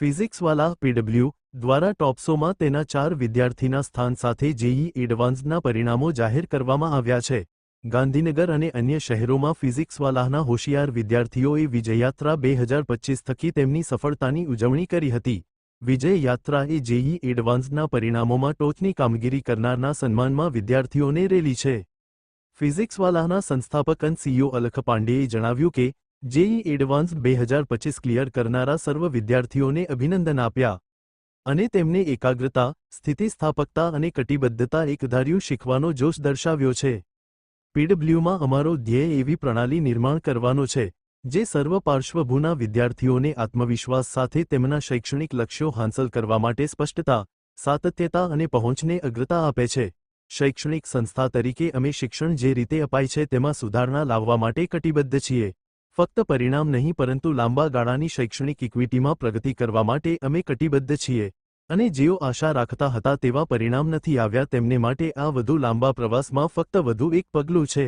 PhysicsWallah PW દ્વારા ટોપસોમાં તેના ચાર વિદ્યાર્થીના સ્થાન સાથે જેઈ એડવાન્સના પરિણામો જાહેર કરવામાં આવ્યા છે. ગાંધીનગર અને અન્ય શહેરોમાં ફિઝિક્સવાલાહના હોશિયાર વિદ્યાર્થીઓએ વિજયયાત્રા બે હજાર પચીસ થકી તેમની સફળતાની ઉજવણી કરી હતી. વિજય યાત્રા એ જેઈ એડવાન્સના પરિણામોમાં ટોચની કામગીરી કરનારના સન્માનમાં વિદ્યાર્થીઓને રેલી છે. ફિઝિક્સવાલાના સંસ્થાપક અન સીઈઓ અલખ પાંડેએ જણાવ્યું કે જેઈ એડવાન્સ બે હજાર પચીસ ક્લિયર કરનારા સર્વ વિદ્યાર્થીઓને અભિનંદન આપ્યા અને તેમને એકાગ્રતા સ્થિતિસ્થાપકતા અને કટિબદ્ધતા એકધાર્યું શીખવાનો જોશ દર્શાવ્યો છે પીડબ્લ્યુમાં અમારો ધ્યેય એવી પ્રણાલી નિર્માણ કરવાનો છે જે સર્વ પાર્શ્વભૂના વિદ્યાર્થીઓને આત્મવિશ્વાસ સાથે તેમના શૈક્ષણિક લક્ષ્યો હાંસલ કરવા માટે સ્પષ્ટતા સાતત્યતા અને પહોંચને અગ્રતા આપે છે શૈક્ષણિક સંસ્થા તરીકે અમે શિક્ષણ જે રીતે અપાય છે તેમાં સુધારણા લાવવા માટે કટિબદ્ધ છીએ ફક્ત પરિણામ નહીં, પરંતુ લાંબા ગાળાની શૈક્ષણિક ઇક્વિટીમાં પ્રગતિ કરવા માટે અમે કટિબદ્ધ છીએ અને જેઓ આશા રાખતા હતા તેવા પરિણામ નથી આવ્યા, તેમને માટે આ વધુ લાંબા પ્રવાસમાં ફક્ત વધુ એક પગલું છે.